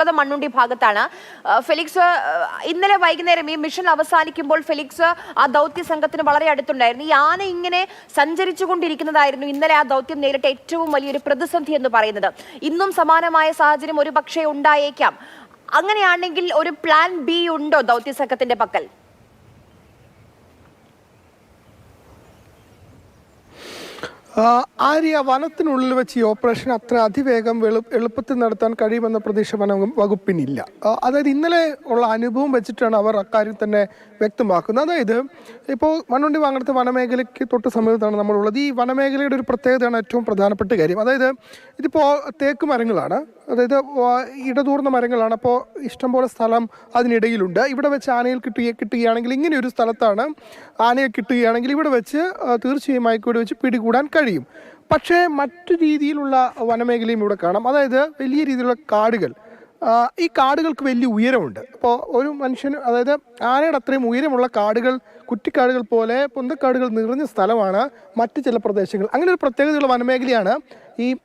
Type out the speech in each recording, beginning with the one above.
ഉള്ളത് മണ്ണുണ്ടി ഭാഗത്താണ്. ഫെലിക്സ് ഇന്നലെ വൈകുന്നേരം ഈ മിഷൻ അവസാനിക്കുമ്പോൾ ഫെലിക്സ് ആ ദൗത്യ സംഘത്തിന് വളരെ അടുത്തുണ്ടായിരുന്നു. ഈ ആന ഇങ്ങനെ സഞ്ചരിച്ചു കൊണ്ടിരിക്കുന്നതായിരുന്നു ഇന്നലെ ആ ദൗത്യം നേരിട്ട ഏറ്റവും വലിയൊരു പ്രതിസന്ധി എന്ന് പറയുന്നത്. ഇന്നും സമാനമായ സാഹചര്യം ഒരു പക്ഷേ ഉണ്ടായേക്കാം. അങ്ങനെയാണെങ്കിൽ ഒരു പ്ലാൻ ബി ഉണ്ടോ ദൗത്യ സംഘത്തിന്റെ പക്കൽ? ആര്യ വനത്തിനുള്ളിൽ വെച്ച് ഈ ഓപ്പറേഷൻ അത്ര അതിവേഗം വെളു എളുപ്പത്തിൽ നടത്താൻ കഴിയുമെന്ന പ്രതീക്ഷ വന വകുപ്പിനില്ല. അതായത് ഇന്നലെ ഉള്ള അനുഭവം വെച്ചിട്ടാണ് അവർ അക്കാര്യം തന്നെ വ്യക്തമാക്കുന്നത്. അതായത് ഇപ്പോൾ മണ്ണുണ്ടി വാങ്ങണത്തെ വനമേഖലയ്ക്ക് തൊട്ട് സമീപത്താണ് നമ്മളുള്ളത്. ഈ വനമേഖലയുടെ ഒരു പ്രത്യേകതയാണ് ഏറ്റവും പ്രധാനപ്പെട്ട കാര്യം. അതായത് ഇതിപ്പോൾ തേക്ക് മരങ്ങളാണ്. അതായത് ഇടതൂർന്ന മരങ്ങളാണ്. അപ്പോൾ ഇഷ്ടംപോലെ സ്ഥലം അതിനിടയിലുണ്ട്. ഇവിടെ വെച്ച് ആനയിൽ കിട്ടുക കിട്ടുകയാണെങ്കിൽ ഇങ്ങനെ ഒരു സ്ഥലത്താണ് ആനയെ കിട്ടുകയാണെങ്കിൽ ഇവിടെ വെച്ച് തീർച്ചയായും മയക്കൂടെ വെച്ച് പിടികൂടാൻ കഴിയും. പക്ഷേ മറ്റു രീതിയിലുള്ള വനമേഖലയും ഇവിടെ കാണാം. അതായത് വലിയ രീതിയിലുള്ള കാടുകൾ. ഈ കാടുകൾക്ക് വലിയ ഉയരമുണ്ട്. അപ്പോൾ ഒരു മനുഷ്യന് അതായത് ആനയുടെ അത്രയും ഉയരമുള്ള കാടുകൾ കുറ്റിക്കാടുകൾ പോലെ പൊന്തക്കാടുകൾ നിറഞ്ഞ സ്ഥലമാണ് മറ്റ് ചില പ്രദേശങ്ങൾ. അങ്ങനെ ഒരു പ്രത്യേകതയുള്ള വനമേഖലയാണ് ഈ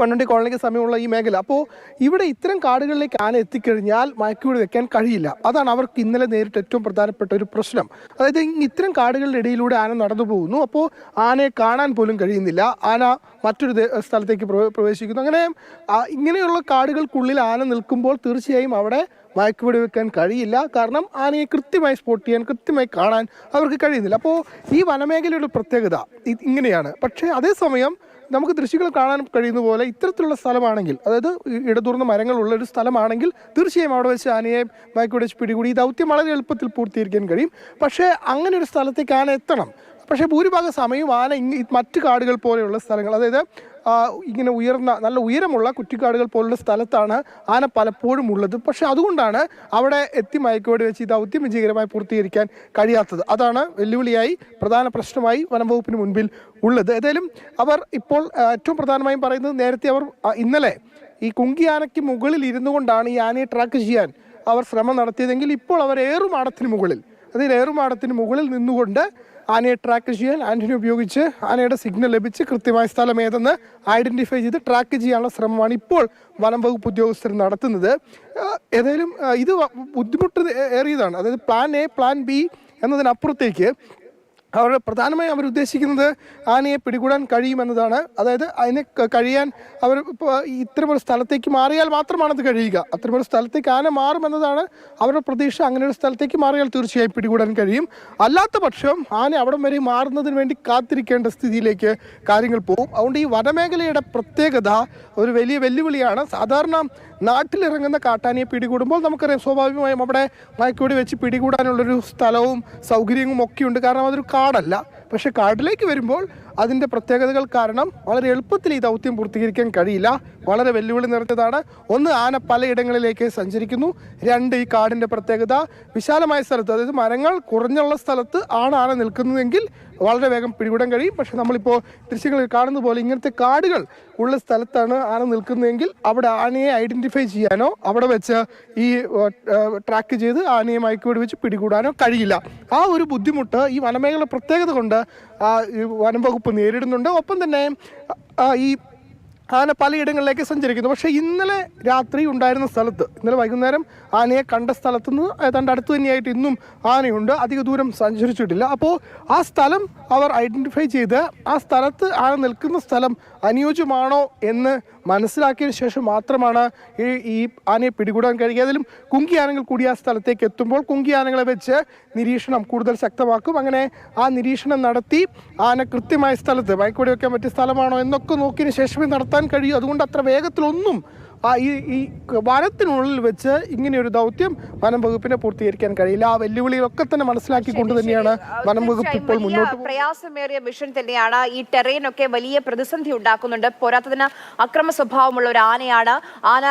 മണ്ണുണ്ടി കോളനിക്ക് സമയമുള്ള ഈ മേഖല. അപ്പോൾ ഇവിടെ ഇത്തരം കാടുകളിലേക്ക് ആന എത്തിക്കഴിഞ്ഞാൽ മയക്കുവിടി വെക്കാൻ കഴിയില്ല. അതാണ് അവർക്ക് ഇന്നലെ നേരിട്ട് ഏറ്റവും പ്രധാനപ്പെട്ട ഒരു പ്രശ്നം. അതായത് ഇത്തരം കാടുകളുടെ ഇടയിലൂടെ ആന നടന്നു പോകുന്നു. അപ്പോൾ ആനയെ കാണാൻ പോലും കഴിയുന്നില്ല. ആന മറ്റൊരു സ്ഥലത്തേക്ക് പ്രവേശിക്കുന്നു. അങ്ങനെ ഇങ്ങനെയുള്ള കാടുകൾക്കുള്ളിൽ ആന നിൽക്കുമ്പോൾ തീർച്ചയായും അവിടെ മയക്കുപിടി വെക്കാൻ കഴിയില്ല. കാരണം ആനയെ കൃത്യമായി സ്പോട്ട് ചെയ്യാൻ കൃത്യമായി കാണാൻ അവർക്ക് കഴിയുന്നില്ല. അപ്പോൾ ഈ വനമേഖലയുടെ പ്രത്യേകത ഇങ്ങനെയാണ്. പക്ഷേ അതേസമയം നമുക്ക് ദൃശ്യങ്ങൾ കാണാൻ കഴിയുന്ന പോലെ ഇത്തരത്തിലുള്ള സ്ഥലമാണെങ്കിൽ അതായത് ഇടതൂർന്ന മരങ്ങളുള്ള ഒരു സ്ഥലമാണെങ്കിൽ തീർച്ചയായും അവിടെ വെച്ച് ആനയെ ബൈക്ക് വെച്ച് പിടികൂടി ഈ ദൗത്യം വളരെ എളുപ്പത്തിൽ പൂർത്തീകരിക്കാൻ കഴിയും. പക്ഷേ അങ്ങനെ ഒരു സ്ഥലത്തേക്ക് ആന എത്തണം. പക്ഷേ ഭൂരിഭാഗം സമയവും ആന മറ്റ് കാടുകൾ പോലെയുള്ള സ്ഥലങ്ങൾ അതായത് ഇങ്ങനെ ഉയർന്ന നല്ല ഉയരമുള്ള കുറ്റിക്കാടുകൾ പോലുള്ള സ്ഥലത്താണ് ആന പലപ്പോഴും ഉള്ളത്. പക്ഷേ അതുകൊണ്ടാണ് അവിടെ എത്തി മയക്കോട് വെച്ച് ഈ ദൗത്യം വിജയകരമായി പൂർത്തീകരിക്കാൻ കഴിയാത്തത്. അതാണ് വെല്ലുവിളിയായി പ്രധാന പ്രശ്നമായി വനംവകുപ്പിന് മുൻപിൽ ഉള്ളത്. ഏതായാലും അവർ ഇപ്പോൾ ഏറ്റവും പ്രധാനമായും പറയുന്നത് നേരത്തെ അവർ ഇന്നലെ ഈ കുങ്കിയാനയ്ക്ക് മുകളിൽ ഇരുന്നു കൊണ്ടാണ് ഈ ആനയെ ട്രാക്ക് ചെയ്യാൻ അവർ ശ്രമം നടത്തിയതെങ്കിൽ ഇപ്പോൾ അവർ ഏറുമാടത്തിന് മുകളിൽ അതായത് ഏറുമാടത്തിന് മുകളിൽ നിന്നുകൊണ്ട് ആനയെ ട്രാക്ക് ചെയ്യാൻ ആന്റണി ഉപയോഗിച്ച് ആനയുടെ സിഗ്നൽ ലഭിച്ച് കൃത്യമായ സ്ഥലം ഏതെന്ന് ഐഡന്റിഫൈ ചെയ്ത് ട്രാക്ക് ചെയ്യാനുള്ള ശ്രമമാണ് ഇപ്പോൾ വനം വകുപ്പ് ഉദ്യോഗസ്ഥർ നടത്തുന്നത്. ഏതായാലും ഇത് ബുദ്ധിമുട്ട് ഏറിയതാണ്. അതായത് പ്ലാൻ എ പ്ലാൻ ബി എന്നതിനപ്പുറത്തേക്ക് അവർ പ്രധാനമായും അവരുദ്ദേശിക്കുന്നത് ആനയെ പിടികൂടാൻ കഴിയുമെന്നതാണ്. അതായത് അതിനെ കഴിയാൻ അവർ ഇപ്പോൾ ഇത്തരമൊരു സ്ഥലത്തേക്ക് മാറിയാൽ മാത്രമാണ് അത് കഴിയുക. അത്തരമൊരു സ്ഥലത്തേക്ക് ആന മാറുമെന്നതാണ് അവരുടെ പ്രതീക്ഷ. അങ്ങനെ ഒരു സ്ഥലത്തേക്ക് മാറിയാൽ തീർച്ചയായും പിടികൂടാൻ കഴിയും. അല്ലാത്ത പക്ഷം ആന അവിടം വരെ മാറുന്നതിന് വേണ്ടി കാത്തിരിക്കേണ്ട സ്ഥിതിയിലേക്ക് കാര്യങ്ങൾ പോകും. അതുകൊണ്ട് ഈ വനമേഖലയുടെ പ്രത്യേകത ഒരു വലിയ വെല്ലുവിളിയാണ്. സാധാരണ നാട്ടിലിറങ്ങുന്ന കാട്ടാനയെ പിടികൂടുമ്പോൾ നമുക്കറിയാം സ്വാഭാവികമായും അവിടെ മയക്കൂടി വെച്ച് പിടികൂടാനുള്ളൊരു സ്ഥലവും സൗകര്യവും ഒക്കെയുണ്ട്. കാരണം അതൊരു കാടല്ല. പക്ഷെ കാട്ടിലേക്ക് വരുമ്പോൾ അതിന്റെ പ്രത്യേകതകൾ കാരണം വളരെ എളുപ്പത്തിൽ ഈ ദൗത്യം പൂർത്തീകരിക്കാൻ കഴിയില്ല. വളരെ വെല്ലുവിളി നിറഞ്ഞതാണ്. ഒന്ന് ആന പലയിടങ്ങളിലേക്ക് സഞ്ചരിക്കുന്നു. രണ്ട് ഈ കാടിന്റെ പ്രത്യേകത. വിശാലമായ സ്ഥലത്ത് അതായത് മരങ്ങൾ കുറഞ്ഞുള്ള സ്ഥലത്ത് ആണ് ആന നിൽക്കുന്നതെങ്കിൽ വളരെ വേഗം പിടികൂടാൻ കഴിയും. പക്ഷെ നമ്മളിപ്പോൾ ദൃശ്യങ്ങളിൽ കാണുന്ന പോലെ ഇങ്ങനത്തെ കാടുകൾ ഉള്ള സ്ഥലത്താണ് ആന നിൽക്കുന്നതെങ്കിൽ അവിടെ ആനയെ ഐഡന്റിഫൈ ചെയ്യാനോ അവിടെ വെച്ച് ഈ ട്രാക്ക് ചെയ്ത് ആനയെ മയക്കുവെടി വെച്ച് പിടികൂടാനോ കഴിയില്ല. ആ ഒരു ബുദ്ധിമുട്ട് ഈ വനമേഖല പ്രത്യേകത കൊണ്ട് വനം വകുപ്പ് നേരിടുന്നുണ്ട്. ഒപ്പം തന്നെ ഈ ആന പലയിടങ്ങളിലേക്ക് സഞ്ചരിക്കുന്നു. പക്ഷേ ഇന്നലെ രാത്രി ഉണ്ടായിരുന്ന സ്ഥലത്ത് ഇന്നലെ വൈകുന്നേരം ആനയെ കണ്ട സ്ഥലത്ത് നിന്ന് ഏതാണ്ട് അടുത്ത് തന്നെയായിട്ട് ഇന്നും ആനയുണ്ട്. അധിക ദൂരം സഞ്ചരിച്ചിട്ടില്ല. അപ്പോൾ ആ സ്ഥലം അവർ ഐഡന്റിഫൈ ചെയ്ത് ആ സ്ഥലത്ത് ആന നിൽക്കുന്ന സ്ഥലം അനുയോജ്യമാണോ എന്ന് മനസ്സിലാക്കിയതിന് ശേഷം മാത്രമാണ് ഈ ഈ ആനയെ പിടികൂടാൻ കഴിയുക. അതിലും കുങ്കി ആനകൾ കൂടി ആ സ്ഥലത്തേക്ക് എത്തുമ്പോൾ കുങ്കി ആനകളെ വെച്ച് നിരീക്ഷണം കൂടുതൽ ശക്തമാക്കും. അങ്ങനെ ആ നിരീക്ഷണം നടത്തി ആന കൃത്യമായ സ്ഥലത്ത് മയക്കുവെടി വയ്ക്കാൻ പറ്റിയ സ്ഥലമാണോ എന്നൊക്കെ നോക്കിയതിന് ശേഷമേ നടത്താൻ കഴിയൂ. അതുകൊണ്ട് അത്ര വേഗത്തിലൊന്നും ആ ഈ ഈ വനത്തിനുള്ളിൽ വെച്ച് ഇങ്ങനെ ഒരു ദൗത്യം വനം വകുപ്പിനെ പൂർത്തീകരിക്കാൻ കഴിയില്ല. ആ വെല്ലുവിളികളൊക്കെ തന്നെ മനസ്സിലാക്കിക്കൊണ്ട് തന്നെയാണ് വനം വകുപ്പ് ഇപ്പോൾ മുന്നോട്ട് പ്രയാസമേറിയ മിഷൻ തന്നെയാണ്. ഈ ടെറൈൻ ഒക്കെ വലിയ പ്രതിസന്ധി ഉണ്ടാക്കുന്നുണ്ട്. പോരാത്തതിന് അക്രമ സ്വഭാവമുള്ള ഒരു ആനയാണ്. ആന